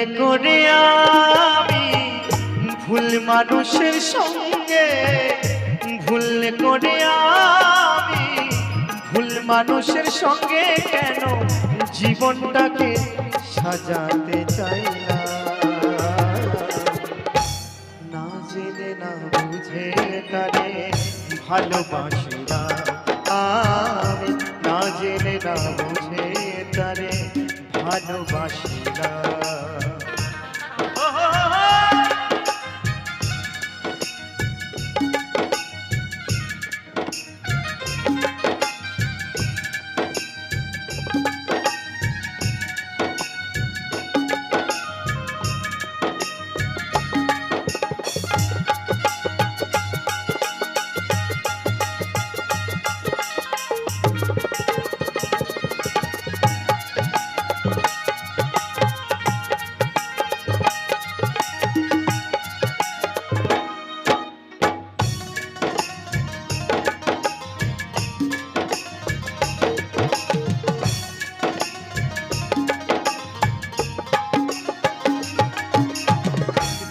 ভুলে করে আমি ভুল মানুষের সঙ্গে, ভুলে করে আমি ভুল মানুষের সঙ্গে কেন জীবনটাকে সাজাতে চাই না? না জেনে, না বুঝে তারে ভালোবাসি না আমি। না জেনে, না বুঝে তারে ভালোবাসি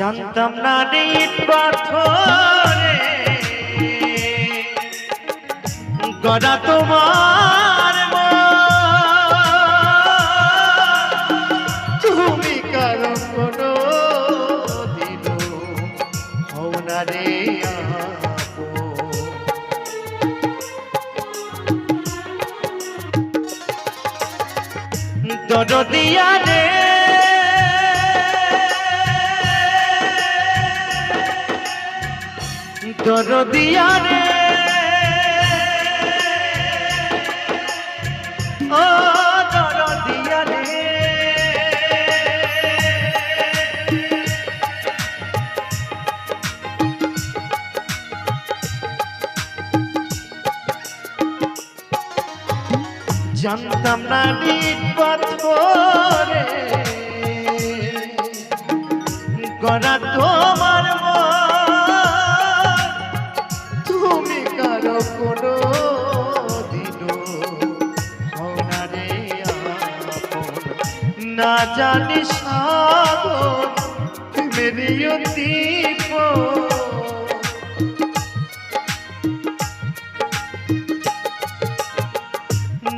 জানতাম না রে পাথরে গড়া তোমার তুমি কারও কোনো দিন হও না রে। দরদিয়া রে দরদিয়া রে ও দরদিয়া রে জানতাম না পাথরে গড়া তোমার না জানি দীপ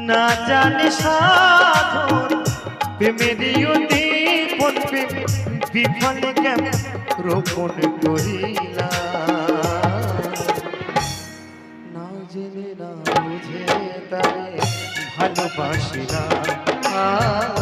না জানি সাধন বিফলে কেন রোপণ করিলা না জেনে, না বুঝে তারে ভালোবাসি না আমি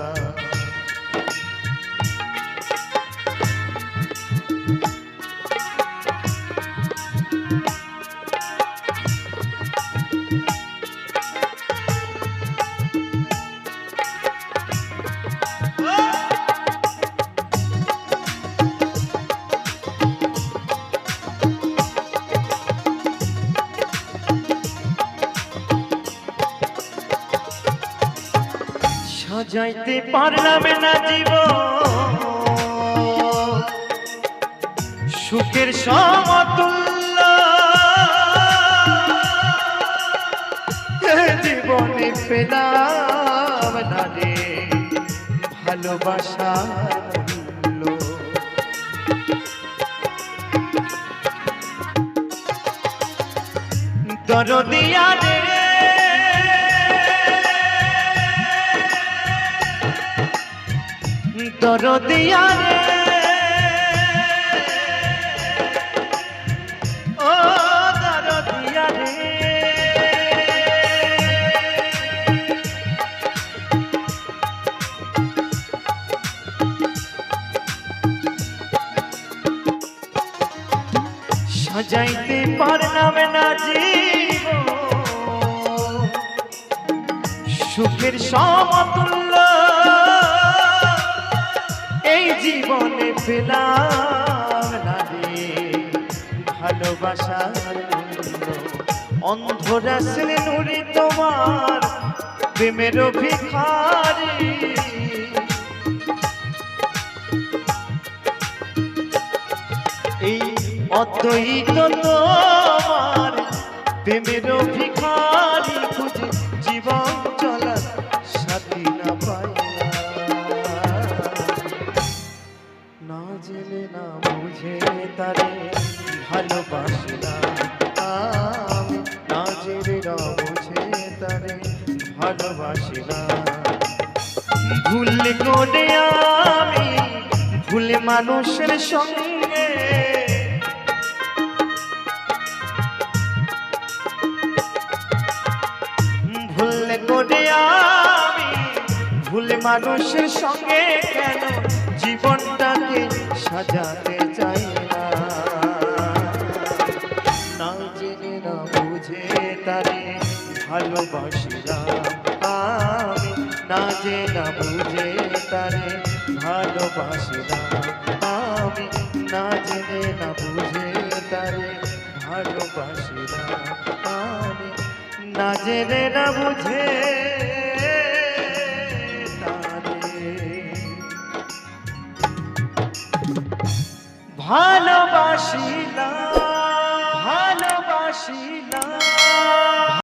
সাজাইতে পারলাম না জীব সুখের সমতুল্য। জীবনে পেলাম না রে ভালোবাসার মূল্য। দরদিয়া রে রে ও দরদিয়া রে সাজাইতে না জীব সুখের সমতুল্য পেলাম না রে। ভালোবাসার মূল্য অন্ধরা নুরি তোমার প্রেমের ভিখারি এই অদ্বৈত তোমার প্রেমের ভিখারি খুঁজে জীবন বুঝে তারে ভালোবাসলাম। ভুল করে আমি ভুল মানুষের সঙ্গে। ভুল করে আমি ভুল মানুষের সঙ্গে কেন জীবনটাকে সাজাতে চাই? ভালোবাসিরা আমি না যে না বুঝে তারে ভালোবাসিরা আমি না জেনে না বুঝে তারে ভালোবাসিরা আমি না জেনে না বুঝে ভালোবাসিলা ভালোবাসিলা